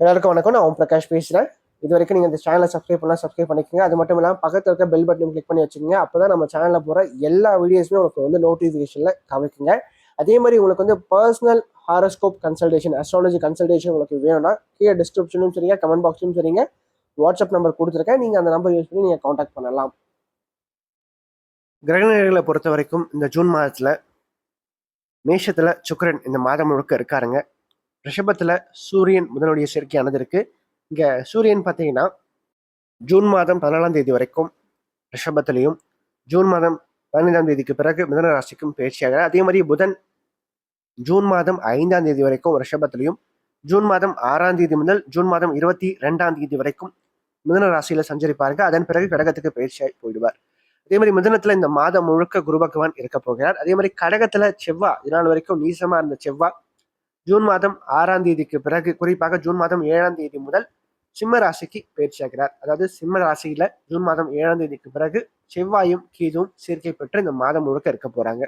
எல்லாருக்கும் வணக்கம். நான் ஓம் பிரகாஷ் பேசுகிறேன் இது வரைக்கும் நீங்கள் இந்த சேனலை சப்ஸ்கிரைப் பண்ணலாம் சப்ஸ்கிரைப் பண்ணிக்கோங்க. அது மட்டும் இல்லாமல் பக்கத்தில் இருக்க பெல் பட்டன் கிளிக் பண்ணி வச்சுக்கோங்க. அப்போ தான் நம்ம சேனலில் போகிற எல்லா வீடியோஸுமே உங்களுக்கு வந்து நோட்டிஃபிகேஷனில் கவனிக்குங்க அதே மாதிரி உங்களுக்கு வந்து personal horoscope consultation astrology consultation உங்களுக்கு வேணும்னா கீழே டிஸ்கிரிப்ஷனும் சரிங்க கமெண்ட் பாக்ஸும் சரிங்க வாட்ஸ்அப் நம்பர் கொடுத்துருக்கேன். நீங்கள் அந்த நம்பர் யூஸ் பண்ணி நீங்கள் காண்டாக்ட் பண்ணலாம். கிரகநிலைகளை பொறுத்த வரைக்கும் இந்த ஜூன் மாதத்தில் மேஷத்தில் சுக்கரன் இந்த மாதம் முழுக்க இருக்காருங்க. ரிஷபத்தில் சூரியன் முதனுடைய சேர்க்கையானது இருக்குது இங்கே சூரியன் பார்த்தீங்கன்னா ஜூன் மாதம் பதினாலாம் தேதி வரைக்கும் ரிஷபத்திலையும் ஜூன் மாதம் பதினைந்தாம் தேதிக்கு பிறகு மிதன ராசிக்கும் பயிற்சியாக அதே மாதிரி புதன் ஜூன் மாதம் ஐந்தாம் தேதி வரைக்கும் ரிஷபத்திலையும் ஜூன் மாதம் ஆறாம் தேதி முதல் ஜூன் மாதம் இருபத்தி ரெண்டாம் தேதி வரைக்கும் மிதன ராசியில சஞ்சரிப்பாருங்க. அதன் பிறகு கடகத்துக்கு பயிற்சியாகி போயிடுவார். அதே மாதிரி மிதனத்துல இந்த மாதம் முழுக்க குரு பகவான் இருக்க போகிறார். அதே மாதிரி கடகத்துல செவ்வா இதனால் வரைக்கும் நீசமா இருந்த செவ்வா ஜூன் மாதம் ஆறாம் தேதிக்கு பிறகு குறிப்பாக ஜூன் மாதம் ஏழாம் தேதி முதல் சிம்ம ராசிக்கு பயிற்சியாகிறார் அதாவது சிம்ம ராசியில ஜூன் மாதம் ஏழாம் தேதிக்கு பிறகு செவ்வாயும் கீதும் சேர்க்கை பெற்று இந்த மாதம் முழுக்க இருக்க போறாங்க.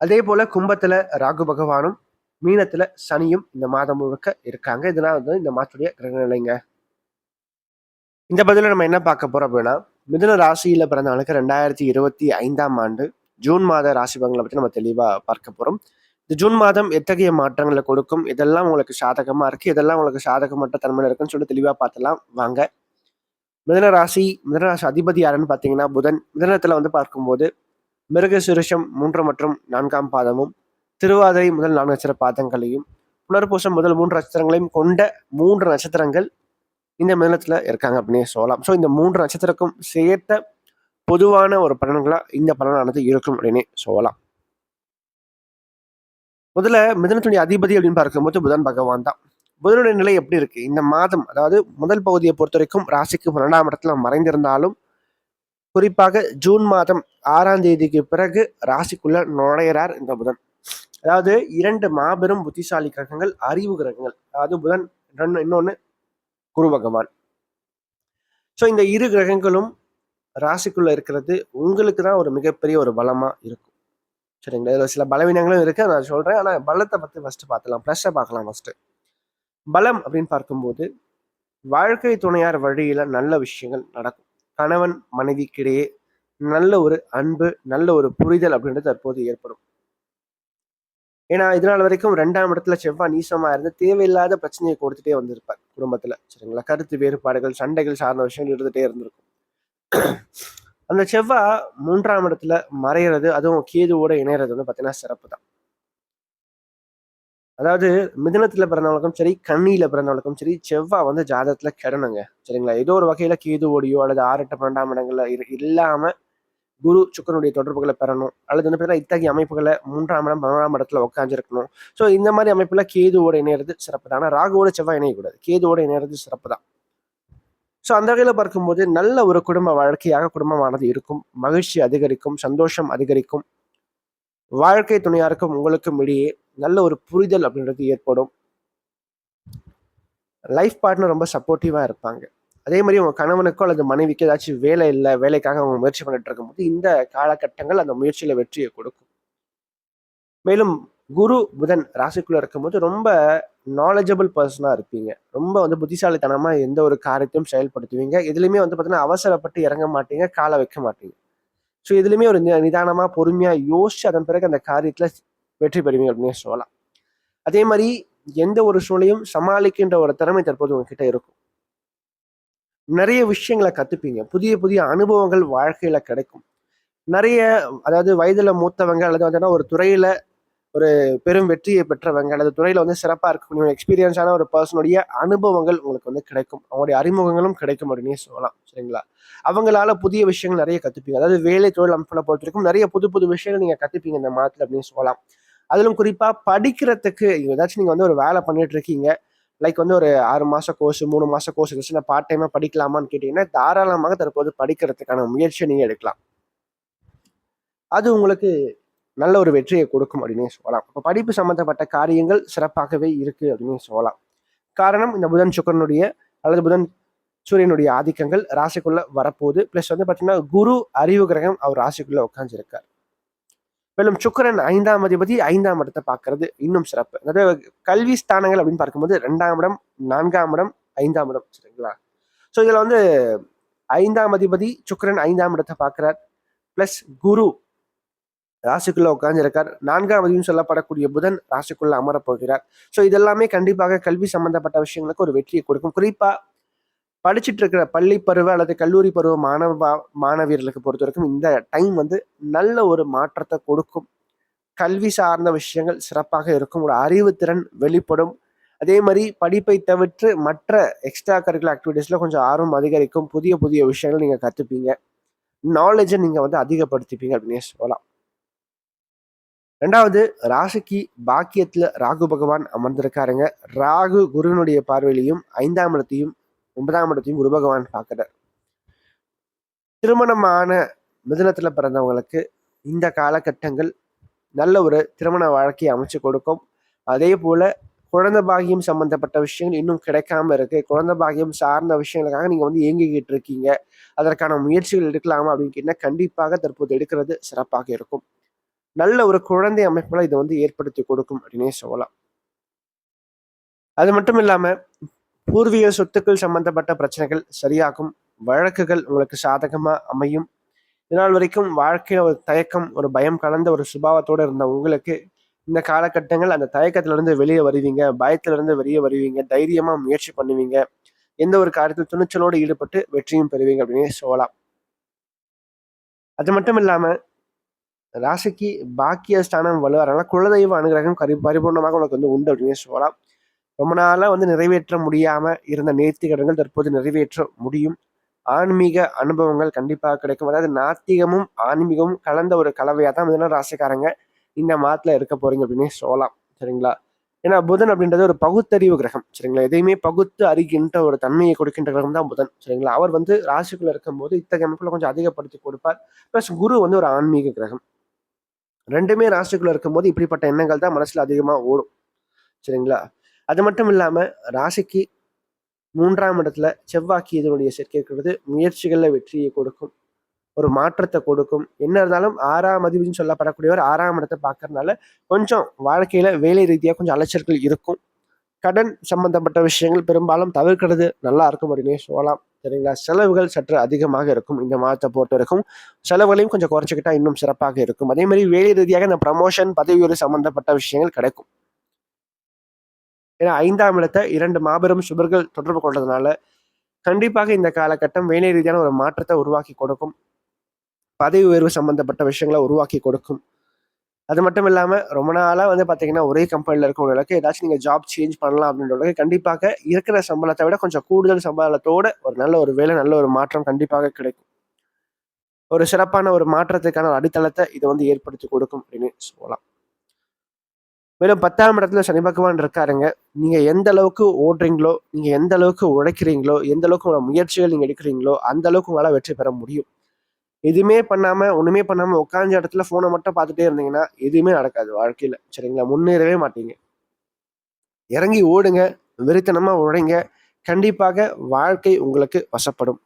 அதே போல கும்பத்துல ராகு பகவானும் மீனத்துல சனியும் இந்த மாதம் முழுக்க இருக்காங்க. இதெல்லாம் வந்து இந்த மாதத்துடைய கிரகநிலைங்க இந்த பதில நம்ம என்ன பார்க்க போறோம் அப்படின்னா மிதுன ராசியில பிறந்தவனுக்கு ரெண்டாயிரத்தி இருபத்தி ஐந்தாம் ஆண்டு ஜூன் மாத ராசி பங்களை பற்றி நம்ம தெளிவா பார்க்க போறோம். இந்த ஜூன் மாதம் எத்தகைய மாற்றங்களை கொடுக்கும்? இதெல்லாம் உங்களுக்கு சாதகமாக இருக்குது இதெல்லாம் உங்களுக்கு சாதகமற்ற தன்மையில இருக்குன்னு சொல்லி தெளிவாக பார்த்தலாம் வாங்க. மிதன ராசி மிதன ராசி அதிபதி யாருன்னு பார்த்தீங்கன்னா புதன். மிதனத்தில் வந்து பார்க்கும்போது மிருக சுருஷம் மூன்று மற்றும் நான்காம் பாதமும் திருவாதிரை முதல் நான்கு நட்சத்திர பாதங்களையும் புனர்பூசம் முதல் மூன்று நட்சத்திரங்களையும் கொண்ட மூன்று நட்சத்திரங்கள் இந்த மிதனத்தில் இருக்காங்க அப்படின்னு சொல்லலாம். ஸோ இந்த மூன்று நட்சத்திரக்கும் சேர்த்த பொதுவான ஒரு பலன்களாக இந்த பலனானது இருக்கும் அப்படின்னு சொல்லலாம். முதல்ல மிதனத்துடைய அதிபதி அப்படின்னு பார்க்கும்போது புதன் பகவான் தான். புதனுடைய நிலை எப்படி இருக்கு? இந்த மாதம் அதாவது முதல் பகுதியை பொறுத்த வரைக்கும் ராசிக்கு பன்னெண்டாம் இடத்துல மறைந்திருந்தாலும் குறிப்பாக ஜூன் மாதம் ஆறாம் தேதிக்கு பிறகு ராசிக்குள்ள நுழையிறார் இந்த புதன். அதாவது இரண்டு மாபெரும் புத்திசாலி கிரகங்கள் அறிவு கிரகங்கள். அதாவது புதன் இன்னொன்னு குரு பகவான். ஸோ இந்த இரு கிரகங்களும் ராசிக்குள்ள இருக்கிறது உங்களுக்கு தான் ஒரு மிகப்பெரிய ஒரு பலமா இருக்கும். சரிங்களா? இதில் சில பலவீனங்களும் இருக்கு. நான் சொல்றேன். ஆனால் பலத்தை பற்றி ஃபஸ்ட்டு பார்த்துலாம் ப்ளஸ்ஸை பார்க்கலாம் ஃபஸ்ட்டு பலம் அப்படின்னு பார்க்கும்போது வாழ்க்கை துணையார் வழியில நல்ல விஷயங்கள் நடக்கும். கணவன் மனைவிக்கிடையே நல்ல ஒரு அன்பு நல்ல ஒரு புரிதல் அப்படின்றது தற்போது ஏற்படும். ஏன்னா இதனால் வரைக்கும் ரெண்டாம் இடத்துல செவ்வாய் நீசமா இருந்து தேவையில்லாத பிரச்சனையை கொடுத்துட்டே வந்திருப்பார் குடும்பத்துல. சரிங்களா? கருத்து வேறுபாடுகள் சண்டைகள் சார்ந்த விஷயங்கள் இருந்துகிட்டே இருந்திருக்கும். அந்த செவ்வாய் மூன்றாம் இடத்துல மறையிறது அதுவும் கேதுவோட இணையறது வந்து பார்த்தீங்கன்னா சிறப்பு தான். அதாவது மிதனத்துல பிறந்தவங்களுக்கும் சரி கண்ணியில பிறந்தவங்களுக்கும் சரி செவ்வாய் வந்து ஜாதகத்துல கிடணுங்க. சரிங்களா? ஏதோ ஒரு வகையில கேதுவோடையோ அல்லது ஆறு எட்டு பன்னெண்டாம் இடங்கள்ல இல்லாம குரு சுக்கரனுடைய தொடர்புகளை பெறணும். அல்லது வந்து பார்த்தீங்கன்னா இத்தகைய அமைப்புகளை மூன்றாம் இடம் பதினோராம் இடத்துல உட்காந்துருக்கணும் ஸோ இந்த மாதிரி அமைப்புல கேதுவோட இணையிறது சிறப்பு தான். ஆனால் ராகுவோட செவ்வாய் இணையக்கூடாது. கேதுவோட இணையிறது சிறப்பு தான். ஸோ அந்த வகையில் பார்க்கும்போது நல்ல ஒரு குடும்ப வாழ்க்கையாக குடும்பமானது இருக்கும். மகிழ்ச்சி அதிகரிக்கும் சந்தோஷம் அதிகரிக்கும். வாழ்க்கை துணையாருக்கும் உங்களுக்கும் இடையே நல்ல ஒரு புரிதல் அப்படின்றது ஏற்படும். லைஃப் பார்ட்னர் ரொம்ப சப்போர்ட்டிவாக இருப்பாங்க. அதே மாதிரி உங்கள் கணவனுக்கோ அல்லது மனைவிக்கோ ஏதாச்சும் வேலை இல்லை வேலைக்காக அவங்க முயற்சி பண்ணிட்டு இருக்கும்போது இந்த காலகட்டங்கள் அந்த முயற்சியில் வெற்றியை கொடுக்கும். மேலும் குரு புதன் ராசிக்குள்ளே இருக்கும்போது ரொம்ப நாலேஜபிள் பர்சனாக இருப்பீங்க. ரொம்ப வந்து புத்திசாலித்தனமாக எந்த ஒரு காரியத்தையும் செயல்படுத்துவீங்க. இதுலேயுமே வந்து பார்த்தீங்கன்னா அவசரப்பட்டு இறங்க மாட்டீங்க காலை வைக்க மாட்டீங்க. ஸோ இதுலையுமே ஒரு நிதானமாக பொறுமையாக யோசிச்சு அதன் பிறகு அந்த காரியத்தில் வெற்றி பெறுவீங்க அப்படின்னு சொல்லலாம். அதே மாதிரி எந்த ஒரு சூழலையும் சமாளிக்கின்ற ஒரு திறமை தற்போது உங்ககிட்ட இருக்கும். நிறைய விஷயங்களை கற்றுப்பீங்க புதிய புதிய அனுபவங்கள் வாழ்க்கையில் கிடைக்கும். நிறைய அதாவது வயதில் மூத்தவங்க அல்லது வந்து ஒரு துறையில் ஒரு பெரும் வெற்றியை பெற்றவங்க அல்லது துறையில் வந்து சிறப்பாக இருக்கக்கூடிய எக்ஸ்பீரியன்ஸான ஒரு பர்சனுடைய அனுபவங்கள் உங்களுக்கு வந்து கிடைக்கும். அவங்களுடைய அறிமுகங்களும் கிடைக்கும் அப்படின்னே சொல்லலாம். சரிங்களா? அவங்களால புதிய விஷயங்கள் நிறைய கற்றுப்பீங்க அதாவது வேலை தொழில் அமைப்பில் பொறுத்த வரைக்கும் நிறைய புது புது விஷயங்கள் நீங்கள் கற்றுப்பீங்க இந்த மாதத்தில் அப்படின்னு சொல்லலாம். அதிலும் குறிப்பாக படிக்கிறதுக்கு ஏதாச்சும் நீங்கள் வந்து ஒரு வேலை பண்ணிட்டு இருக்கீங்க. லைக் வந்து ஒரு ஆறு மாத கோர்ஸ் மூணு மாத கோர்ஸ் இருந்துச்சுன்னா பார்ட் டைமாக படிக்கலாமான்னு கேட்டிங்கன்னா தாராளமாக தற்போது படிக்கிறதுக்கான முயற்சியை நீங்கள் எடுக்கலாம். அது உங்களுக்கு நல்ல ஒரு வெற்றியை கொடுக்கும் அப்படின்னு சொல்லலாம். இப்போ படிப்பு சம்மந்தப்பட்ட காரியங்கள் சிறப்பாகவே இருக்கு அப்படின்னு சொல்லலாம். காரணம் இந்த புதன் சுக்கரனுடைய அல்லது புதன் சூரியனுடைய ஆதிக்கங்கள் ராசிக்குள்ள வரப்போகுது. பிளஸ் வந்து பார்த்தீங்கன்னா குரு அறிவு கிரகம் அவர் ராசிக்குள்ள உட்காந்துருக்கார் மேலும் சுக்கரன் ஐந்தாம் அதிபதி ஐந்தாம் இடத்தை பார்க்கறது இன்னும் சிறப்பு. அதாவது கல்வி ஸ்தானங்கள் அப்படின்னு பார்க்கும்போது ரெண்டாம் இடம் நான்காம் இடம் ஐந்தாம் இடம் சரிங்களா? ஸோ இதில் வந்து ஐந்தாம் அதிபதி சுக்கரன் ஐந்தாம் இடத்தை பார்க்கிறார். பிளஸ் குரு ராசிக்குள்ள உட்கார்ந்துருக்கார். நான்காம் அதிபதியும் சொல்லப்படக்கூடிய புதன் ராசிக்குள்ள அமரப் போகிறார் ஸோ இதெல்லாமே கண்டிப்பாக கல்வி சம்பந்தப்பட்ட விஷயங்களுக்கு ஒரு வெற்றியை கொடுக்கும். குறிப்பா படிச்சுட்டு இருக்கிற பள்ளி பருவ அல்லது கல்லூரி பருவ மாணவ மாணவியர்களுக்கு பொறுத்த வரைக்கும் இந்த டைம் வந்து நல்ல ஒரு மாற்றத்தை கொடுக்கும். கல்வி சார்ந்த விஷயங்கள் சிறப்பாக இருக்கும். ஒரு அறிவுத்திறன் வெளிப்படும். அதே மாதிரி படிப்பை தவிர்த்து மற்ற எக்ஸ்ட்ரா கரிக்குலர் ஆக்டிவிட்டீஸில் கொஞ்சம் ஆர்வம் அதிகரிக்கும். புதிய புதிய விஷயங்கள் நீங்கள் கற்றுப்பீங்க நாலேஜை நீங்கள் வந்து அதிகப்படுத்திப்பீங்க அப்படின்னே சொல்லலாம். ரெண்டாவது ராசிக்கு பாக்கியத்தில் ராகு பகவான் அமர்ந்திருக்காருங்க. ராகு குருவினுடைய பார்வையிலையும் ஐந்தாம் இடத்தையும் ஒன்பதாம் இடத்தையும் குரு பகவான் பார்க்குறார். திருமணமான மிதனத்தில் பிறந்தவங்களுக்கு இந்த காலகட்டங்கள் நல்ல ஒரு திருமண வாழ்க்கையை அமைச்சு கொடுக்கும். அதே போல் குழந்தை பாகியம் சம்பந்தப்பட்ட விஷயங்கள் இன்னும் கிடைக்காம இருக்கு. குழந்தை பாகியம் சார்ந்த விஷயங்களுக்காக நீங்கள் வந்து இயங்கிக்கிட்டு இருக்கீங்க. அதற்கான முயற்சிகள் எடுக்கலாமா அப்படின்னு கேட்டால் கண்டிப்பாக தற்போது எடுக்கிறது சிறப்பாக இருக்கும். நல்ல ஒரு குழந்தை அமைப்புல இதை வந்து ஏற்படுத்தி கொடுக்கும் அப்படின்னே சொல்லலாம். அது மட்டும் இல்லாம பூர்வீக சொத்துக்கள் சம்பந்தப்பட்ட பிரச்சனைகள் சரியாகும் வழக்குகள் உங்களுக்கு சாதகமா அமையும். இதனால் வரைக்கும் வாழ்க்கை ஒரு தயக்கம் ஒரு பயம் கலந்த ஒரு சுபாவத்தோடு இருந்த உங்களுக்கு இந்த காலகட்டங்கள் அந்த தயக்கத்திலிருந்து வெளியே வருவீங்க பயத்துல இருந்து வெளியே வருவீங்க தைரியமா முயற்சி பண்ணுவீங்க. எந்த ஒரு காரியத்தில் துணிச்சலோடு ஈடுபட்டு வெற்றியும் பெறுவீங்க அப்படின்னு சொல்லலாம். அது மட்டும் இல்லாம ராசிக்கு பாக்கிய ஸ்தானம் வலுவாரனால குலதெய்வ அனுகிரகம் கரி பரிபூர்ணமாக உனக்கு வந்து உண்டு அப்படின்னு சொல்லலாம். ரொம்ப நாளாக வந்து நிறைவேற்ற முடியாமல் இருந்த நேர்த்திகடங்கள் தற்போது நிறைவேற்ற முடியும். ஆன்மீக அனுபவங்கள் கண்டிப்பாக கிடைக்கும். அதாவது நாத்திகமும் ஆன்மீகமும் கலந்த ஒரு கலவையாக தான் முதல்ல ராசிக்காரங்க இந்த மாதத்தில் இருக்க போறீங்க அப்படின்னு சொல்லலாம். சரிங்களா? ஏன்னா புதன் அப்படின்றது ஒரு பகுத்தறிவு கிரகம். சரிங்களா? எதையுமே பகுத்து அறிகின்ற ஒரு தன்மையை கொடுக்கின்ற கிரகம் தான் புதன். சரிங்களா? அவர் வந்து ராசிக்குள்ள இருக்கும்போது இத்தகைய அமைப்புல கொஞ்சம் அதிகப்படுத்தி கொடுப்பார். ப்ளஸ் குரு வந்து ஒரு ஆன்மீக கிரகம். ரெண்டுமே ராசிக்குள்ள இருக்கும்போது இப்படிப்பட்ட எண்ணங்கள் தான் மனசுல அதிகமா ஓடும். சரிங்களா? அது மட்டும் இல்லாம ராசிக்கு மூன்றாம் இடத்துல செவ்வாக்கி இதனுடைய சேர்க்கிறது முயற்சிகளில் வெற்றியை கொடுக்கும். ஒரு மாற்றத்தை கொடுக்கும். என்ன இருந்தாலும் ஆறாம் அதிபதினு சொல்லப்படக்கூடியவர் ஆறாம் இடத்தை பார்க்கறதுனால கொஞ்சம் வாழ்க்கையில வேலை ரீதியாக கொஞ்சம் அலைச்சல்கள் இருக்கும். கடன் சம்பந்தப்பட்ட விஷயங்கள் பெரும்பாலும் தவிர்க்கிறது. நல்லா இருக்கும் அப்படின்னே சொல்லலாம். சரிங்களா? செலவுகள் சற்று அதிகமாக இருக்கும். இந்த மாதத்தை பொறுத்த வரைக்கும் செலவுகளையும் கொஞ்சம் குறைச்சிக்கிட்டா இன்னும் சிறப்பாக இருக்கும். அதே மாதிரி வேலை ரீதியாக இந்த ப்ரமோஷன் பதவி உயர்வு சம்பந்தப்பட்ட விஷயங்கள் கிடைக்கும். ஏன்னா ஐந்தாம் இடத்தை இரண்டு மாபெரும் சுபர்கள் தொடர்பு கொண்டதுனால கண்டிப்பாக இந்த காலகட்டம் வேலை ரீதியான ஒரு மாற்றத்தை உருவாக்கி கொடுக்கும். பதவி உயர்வு சம்பந்தப்பட்ட விஷயங்களை உருவாக்கி கொடுக்கும். அது மட்டும் இல்லாமல் ரொம்ப நாளாக வந்து பார்த்தீங்கன்னா ஒரே கம்பெனியில் இருக்கிறவங்களுக்கு ஏதாச்சும் நீங்கள் ஜாப் சேஞ்ச் பண்ணலாம் அப்படின்றவங்களுக்கு கண்டிப்பாக இருக்கிற சம்பளத்தை விட கொஞ்சம் கூடுதல் சம்பளத்தோட ஒரு நல்ல ஒரு வேலை நல்ல ஒரு மாற்றம் கண்டிப்பாக கிடைக்கும். ஒரு சிறப்பான ஒரு மாற்றத்துக்கான ஒரு அடித்தளத்தை இது வந்து ஏற்படுத்தி கொடுக்கும் அப்படின்னு சொல்லலாம். மேலும் பத்தாம் இடத்துல சனி பகவான் இருக்காருங்க. நீங்க எந்த அளவுக்கு ஓடுறீங்களோ நீங்க எந்த அளவுக்கு உழைக்கிறீங்களோ எந்த அளவுக்கு உங்களோட முயற்சிகள் நீங்க எடுக்கிறீங்களோ அந்த அளவுக்கு உங்களால் வெற்றி பெற முடியும். எதுவுமே பண்ணாம ஒண்ணுமே பண்ணாம உட்காந்த இடத்துல போனை மட்டும் பார்த்துட்டே இருந்தீங்கன்னா எதுவுமே நடக்காது வாழ்க்கையில. சரிங்களா? முன்னேறவே மாட்டீங்க. இறங்கி ஓடுங்க வெறித்தனமா உழைங்க. கண்டிப்பாக வாழ்க்கை உங்களுக்கு வசப்படும்.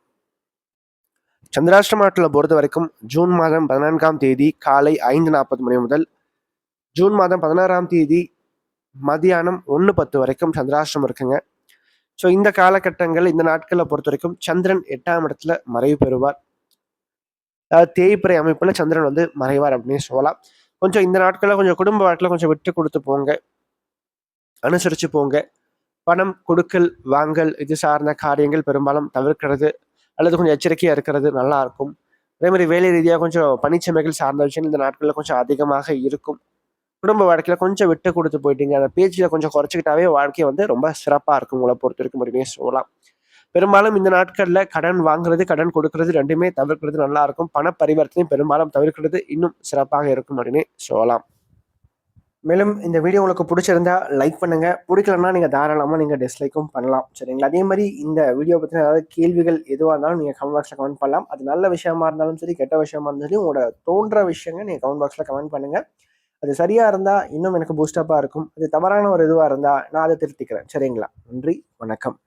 சந்திராஷ்டமாட்டில் பொறுத்த வரைக்கும் ஜூன் மாதம் பதினான்காம் தேதி காலை ஐந்து நாற்பது மணி முதல் ஜூன் மாதம் பதினாறாம் தேதி மதியானம் ஒன்று பத்து வரைக்கும் சந்திராஷ்டிரம் இருக்குங்க. ஸோ இந்த காலகட்டங்கள் இந்த நாட்களை பொறுத்த வரைக்கும் சந்திரன் எட்டாம் இடத்துல மறைவு பெறுவார். அதாவது தேய்பிறை அமைப்பில் சந்திரன் வந்து மறைவார் அப்படின்னு சொல்லலாம். கொஞ்சம் இந்த நாட்களில் கொஞ்சம் குடும்ப வாழ்க்கையில் கொஞ்சம் விட்டு கொடுத்து போங்க. அனுசரித்து போங்க. பணம் கொடுக்கல் வாங்கல் இது சார்ந்த காரியங்கள் பெரும்பாலும் தவிர்க்கிறது அல்லது கொஞ்சம் எச்சரிக்கையாக இருக்கிறது நல்லா இருக்கும். அதே மாதிரி வேலை ரீதியாக கொஞ்சம் பணிச்சுமைகள் சார்ந்த விஷயங்கள் இந்த நாட்களில் கொஞ்சம் அதிகமாக இருக்கும். குடும்ப வாழ்க்கையில் கொஞ்சம் விட்டு கொடுத்து போயிட்டீங்க. அந்த பேச்சில் கொஞ்சம் குறைச்சிக்கிட்டாவே வாழ்க்கை வந்து ரொம்ப சிறப்பாக இருக்கும் உங்களை பொறுத்த வரைக்கும் அப்படின்னு சொல்லலாம். பெரும்பாலும் இந்த நாட்களில் கடன் வாங்குறது கடன் கொடுக்கறது ரெண்டுமே தவிர்க்கிறது நல்லா இருக்கும் பண பரிவர்த்தனை பெரும்பாலும் தவிர்க்கிறது இன்னும் சிறப்பாக இருக்கும் அப்படின்னு சொல்லலாம். மேலும் இந்த வீடியோ உங்களுக்கு பிடிச்சிருந்தா லைக் பண்ணுங்க. பிடிக்கலன்னா நீங்கள் தாராளமாக நீங்கள் டிஸ்லைக்கும் பண்ணலாம். சரிங்களா? அதே மாதிரி இந்த வீடியோ பற்றின ஏதாவது கேள்விகள் எதுவாக இருந்தாலும் நீங்கள் கமெண்ட் பாக்ஸில் கமெண்ட் பண்ணலாம். அது நல்ல விஷயமா இருந்தாலும் சரி கெட்ட விஷயமா இருந்தாலும் சரி உங்களோட தோன்ற விஷயங்கள் நீங்கள் கமெண்ட் பாக்ஸில் கமெண்ட் பண்ணுங்க. அது சரியாக இருந்தால் இன்னும் எனக்கு பூஸ்டப்பாக இருக்கும். அது தவறான ஒரு இதுவாக இருந்தால் நான் அதை திருத்திக்கிறேன். சரிங்களா? நன்றி வணக்கம்.